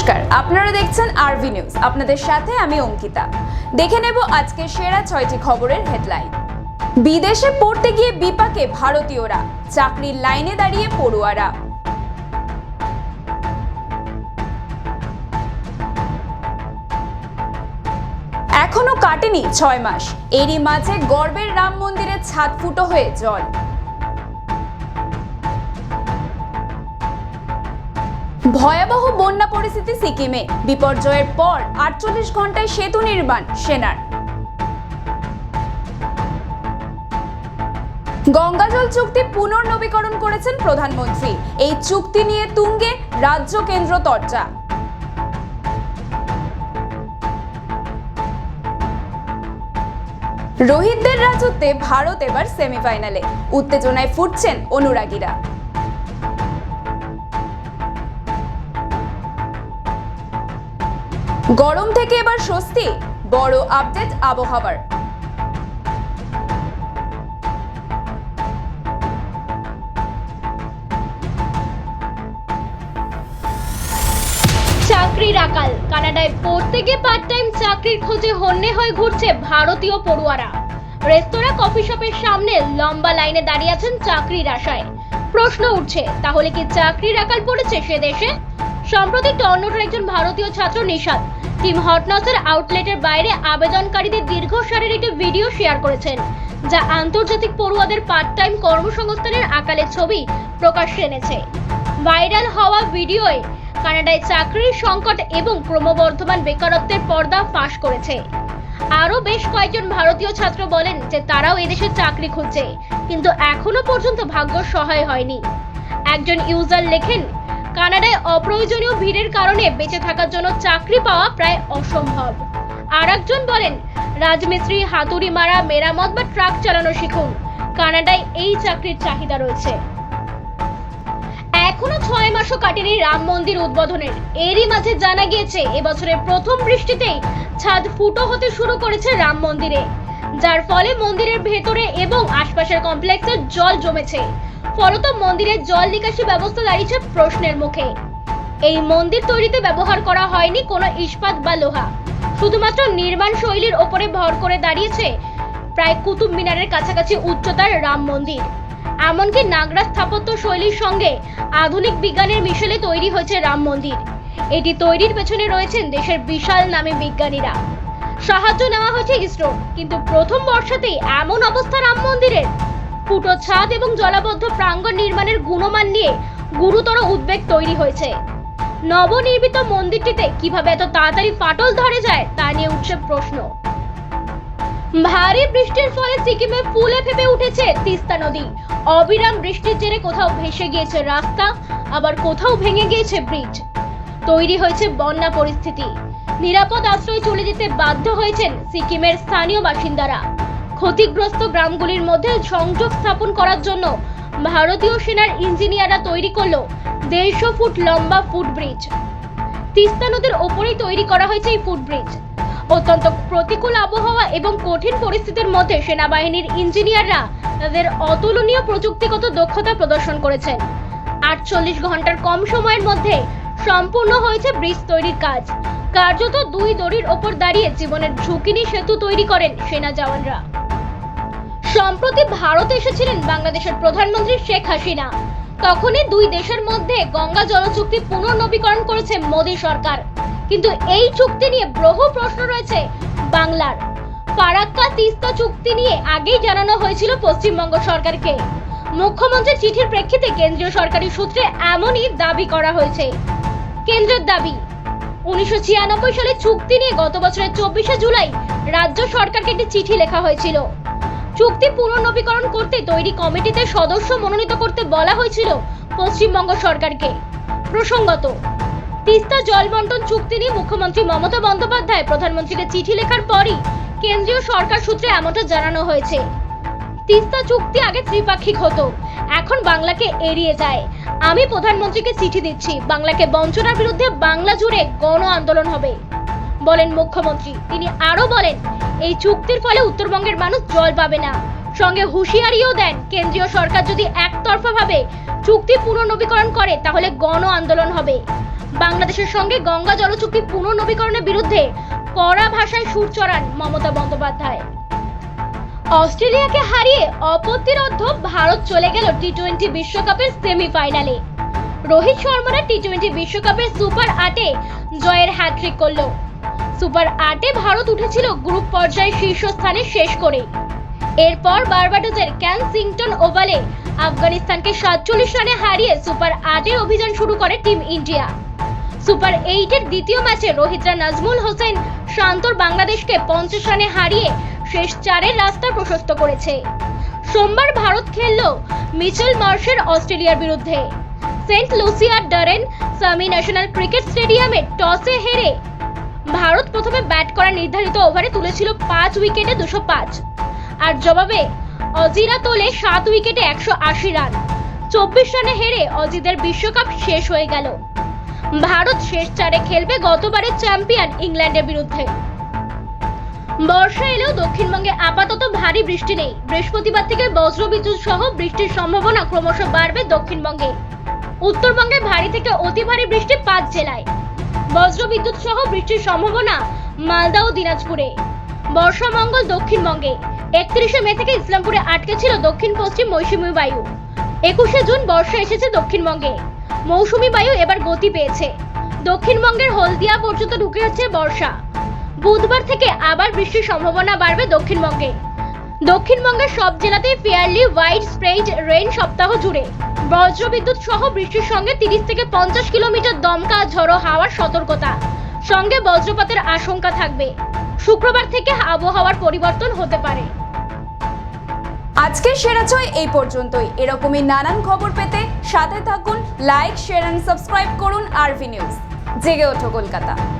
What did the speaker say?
নমস্কার। আপনারা দেখছেন আরভি নিউজ। আপনাদের সাথে আমি অঙ্কিতা। দেখে নেব আজকে সেরা ছয়টি খবরের হেডলাইন। বিদেশে পড়তে গিয়ে বিপাকে ভারতীয়রা, চাকরির লাইনে দাঁড়িয়ে পড়ুয়ারা। এখনও কাটেনি ছয় মাস। এরই মাঝে গর্বের রাম মন্দিরের ছাদ ফুটো হয়ে জল। ভয়াবহ বন্যা পরিস্থিতি সিকিমে। বিপর্যয়ের পর আটচল্লিশ ঘন্টায় সেতু নির্মাণ সেনার। গঙ্গাজল চুক্তি পুনর্নবীকরণ করেছেন প্রধানমন্ত্রী। এই চুক্তি নিয়ে তুঙ্গে রাজ্য কেন্দ্র চর্চা রোহিতদের রাজত্বে ভারত এবার সেমিফাইনালে। উত্তেজনায় ফুটছেন অনুরাগীরা। গরম থেকে এবার স্বস্তি, বড় আপডেট আবহাওয়ার। চাকরির আকাল, কানাডায় পড়তে গিয়ে পার্ট টাইম চাকরির খোঁজে হন্যে হয়ে ঘুরছে ভারতীয় পড়ুয়ারা। রেস্তোরাঁ কফি শপের সামনে লম্বা লাইনে দাঁড়িয়ে আছেন চাকরির আশায়। প্রশ্ন উঠছে, তাহলে কি চাকরির আকাল পড়েছে সে দেশে? সম্প্রতি টর্নোটোর একজন ভারতীয় ছাত্র নিশাদ টিম হটনসের আউটলেটের বাইরে আবেদনকারীদের দীর্ঘ সারির একটি ভিডিও শেয়ার করেছেন, যা আন্তর্জাতিক পড়ুয়াদের পার্ট টাইম কর্মসংস্থানের আকালের ছবি প্রকাশ্যে এনেছে। ভাইরাল হওয়া ভিডিওয়ে কানাডায় চাকরির সংকট এবং ক্রমবর্ধমান বেকারত্বের পর্দা ফাঁস করেছে। আরও বেশ কয়েকজন ভারতীয় ছাত্র বলেন যে তারাও এদেশে চাকরি খুঁজছে, কিন্তু এখনও পর্যন্ত ভাগ্য সহায় হয়নি। একজন ইউজার লেখেন কানাডায় অপ্রয়োজনীয় ভিড়ের কারণে বেঁচে থাকার জন্য চাকরি পাওয়া প্রায় অসম্ভব। আর একজন বলেন, রাজমিস্ত্রি, হাতুড়ি মারা, মেরামত বা ট্রাক চালানো শিখুন। কানাডায় এই চাকরির চাহিদা রয়েছে। এখনও ছয় মাসও কাটেনি রাম মন্দির উদ্বোধনের। এরই মাঝে জানা গিয়েছে, এবছরের প্রথম বৃষ্টিতেই ছাদ ফুটো হতে শুরু করেছে রাম মন্দিরে। যার ফলে মন্দিরের ভেতরে এবং আশপাশের কমপ্লেক্সে জল জমেছে। ফলত মন্দিরের জল নিকাশি ব্যবস্থা দাঁড়িয়েছে প্রশ্নের মুখে। এই মন্দির তৈরিতে ব্যবহার করা হয়নি কোনো ইস্পাত বা লোহা। শুধুমাত্র নির্মাণ শৈলীর ওপরে ভর করে দাঁড়িয়েছে প্রায় কুতুব মিনারের কাছাকাছি উচ্চতার রাম মন্দির। এমনকি নাগরা স্থাপত্য শৈলীর সঙ্গে আধুনিক বিজ্ঞানের মিশেলে তৈরি হয়েছে রাম মন্দির। এটি তৈরির পেছনে রয়েছেন দেশের বিশাল নামে বিজ্ঞানীরা। সাহায্য নেওয়া হয়েছে ইসরো, কিন্তু প্রথম বর্ষাতেই এমন অবস্থা রাম মন্দিরের। ফুটো ছাদ এবং জলাবদ্ধ প্রাঙ্গণ নির্মাণের গুণমান নিয়ে গুরুতর উদ্বেগ তৈরি হয়েছে। নবনির্মিত মন্দিরটিতে কীভাবে এত তাড়াতাড়ি ফাটল ধরে যায়, তা নিয়ে উঠছে প্রশ্ন। ভারী বৃষ্টির ফলে সিকিমে ফুলে ফেপে উঠেছে তিস্তা নদী। অবিরাম বৃষ্টির জেরে কোথাও ভেসে গিয়েছে রাস্তা, আবার কোথাও ভেঙে গিয়েছে ব্রিজ। তৈরি হয়েছে বন্যা পরিস্থিতি। নিরাপদ আশ্রয় চলে যেতে বাধ্য হয়েছেন সিকিমের স্থানীয় বাসিন্দারা। ক্ষতিগ্রস্ত গ্রামগুলির মধ্যে সংযোগ স্থাপন করার জন্য ভারতীয় সেনার ইঞ্জিনিয়াররা তৈরি করল দেড়শো ফুট লম্বা ফুটব্রিজ তিস্তা নদীর ওপরেই তৈরি করা হয়েছে এই ফুটব্রিজ অত্যন্ত প্রতিকূল আবহাওয়া এবং কঠিন পরিস্থিতির মধ্যে সেনাবাহিনীর ইঞ্জিনিয়াররা তাদের অতুলনীয় প্রযুক্তিগত দক্ষতা প্রদর্শন করেছেন। আটচল্লিশ ঘণ্টার কম সময়ের মধ্যে সম্পূর্ণ হয়েছে ব্রিজ তৈরির কাজ। কার্যত দুই দড়ির ওপর দাঁড়িয়ে জীবনের ঝুঁকি নিয়ে সেতু তৈরি করেন সেনা জওয়ানরা। সম্প্রতি ভারতে এসেছিলেন বাংলাদেশের প্রধানমন্ত্রী শেখ হাসিনা। তখনই দুই দেশের মধ্যে গঙ্গা জল চুক্তি পুনর্নবীকরণ করেছে মোদী সরকার। কিন্তু এই চুক্তি নিয়ে বহু প্রশ্ন রয়েছে বাংলার। ফারাক্কা তিস্তা চুক্তি নিয়ে আগেই জানানো হয়েছিল পশ্চিমবঙ্গ সরকারকে। মুখ্যমন্ত্রীর চিঠির প্রেক্ষিতে কেন্দ্রীয় সরকারি সূত্রে এমনই দাবি করা হয়েছে। কেন্দ্রের দাবি, উনিশশো ছিয়ানব্বই সালে চুক্তি নিয়ে গত বছরের চব্বিশে জুলাই রাজ্য সরকারকে একটি চিঠি লেখা হয়েছিল। চুক্তি পুনর্নবীকরণ করতে তৈরি কমিটিতে সদস্য মনোনীত করতে বলা হয়েছিল পশ্চিমবঙ্গ সরকারকে। প্রসঙ্গত, তিস্তা জল বন্টন চুক্তি নিয়ে মুখ্যমন্ত্রী মমতা বন্দ্যোপাধ্যায় প্রধানমন্ত্রীকে চিঠি লেখার পরই কেন্দ্রীয় সরকার সূত্রে এমনটা জানানো হয়েছে। তিস্তা চুক্তি আগে ত্রিপাক্ষিক হতো, এখন বাংলাকে এড়িয়ে যায়। আমি প্রধানমন্ত্রীকে চিঠি দিচ্ছি, বাংলাকে বঞ্চনার বিরুদ্ধে বাংলা জুড়ে গণ আন্দোলন হবে। বলেন মুখ্যমন্ত্রী। তিনি আরও বলেন, এই চুক্তির ফলে উত্তরবঙ্গের মানুষ জল পাবে না। সঙ্গে হুঁশিয়ারিও দেন, কেন্দ্রীয় সরকার যদি একতরফা ভাবে চুক্তি পুনর্নবীকরণ করে, তাহলে গণ আন্দোলন হবে। বাংলাদেশের সঙ্গে গঙ্গা জল চুক্তি পুনর্নবীকরণের বিরুদ্ধে কড়া ভাষায় সুর চড়ান মমতা বন্দ্যোপাধ্যায়। অস্ট্রেলিয়াকে হারিয়ে অপত্তিরদ্ধ ভারত চলে গেল টি টোয়েন্টি বিশ্বকাপের সেমিফাইনালে। রোহিত শর্মারা টি টোয়েন্টি বিশ্বকাপের সুপার আটে জয়ের হ্যাট্রিক করল। সুপার আটে ভারত উঠেছিল গ্রুপ পর্যায়ে শীর্ষস্থানে শেষ করে। এরপর বারবাডোজের ক্যানসিংটন ওভালে আফগানিস্তানকে সাতচল্লিশ রানে হারিয়ে সুপার আটের অভিযান শুরু করে টিম ইন্ডিয়া। সুপার এইটের দ্বিতীয় ম্যাচে রোহিতরা নাজমুল হোসেন শান্তর বাংলাদেশকে পঞ্চাশ রানে হারিয়ে শেষ চারের রাস্তা প্রশস্ত করেছে। সোমবার ভারত খেলল মিচেল মার্শের অস্ট্রেলিয়ার বিরুদ্ধে। সেন্ট লুসিয়ার ডারেন সামি ন্যাশনাল ক্রিকেট স্টেডিয়ামে টসে হেরে ভারত প্রথমে ব্যাট করার নির্ধারিত ওভারে তুলেছিল পাঁচ উইকেটে দুশো পাঁচ। আর জবাবে অজিরা তোলে সাত উইকেটে একশো আশি রান। চব্বিশ রানে হেরে অজিদের বিশ্বকাপ শেষ হয়ে গেল। ভারত শেষ চারে খেলবে গতবারের চ্যাম্পিয়ন ইংল্যান্ডের বিরুদ্ধে। বর্ষা এলেও দক্ষিণবঙ্গে আপাতত ভারী বৃষ্টি নেই। বৃহস্পতিবার থেকে বজ্রবিদ্যুৎ সহ বৃষ্টির সম্ভাবনা ক্রমশ বাড়বে দক্ষিণবঙ্গে। উত্তরবঙ্গে ভারী থেকে অতি ভারী বৃষ্টি পাঁচ জেলায়। বজ্রবিদ্যুৎ সহ বৃষ্টির সম্ভাবনা মালদা ও দিনাজপুরে। বর্ষামঙ্গল দক্ষিণবঙ্গে। একত্রিশে মে থেকে ইসলামপুরে আটকে ছিল দক্ষিণ পশ্চিম মৌসুমী বায়ু। একুশে জুন বর্ষা এসেছে দক্ষিণবঙ্গে। মৌসুমী বায়ু এবার গতি পেয়েছে। দক্ষিণবঙ্গের হলদিয়া পর্যন্ত ঢুকে হচ্ছে বর্ষা। বুধবার থেকে আবার বৃষ্টির সম্ভাবনা বাড়বে দক্ষিণবঙ্গে। দক্ষিণবঙ্গের সব জেলাতেই ফেয়ারলি ওয়াইড স্প্রেড রেইন সপ্তাহ জুড়ে। বজ্রবিদ্যুৎ সহ বৃষ্টির সঙ্গে তিরিশ থেকে পঞ্চাশ কিলোমিটার দমকা ঝড়ো হাওয়ার সতর্কতা। সঙ্গে বজ্রপাতের আশঙ্কা থাকবে। শুক্রবার থেকে আবহাওয়ার পরিবর্তন হতে পারে। আজকের সেরা ছয় এই পর্যন্তই। এরকমই নানান খবর পেতে সাথে থাকুন, লাইক, শেয়ার অ্যান্ড সাবস্ক্রাইব করুন আরভি নিউজ। জেগে ওঠো কলকাতা।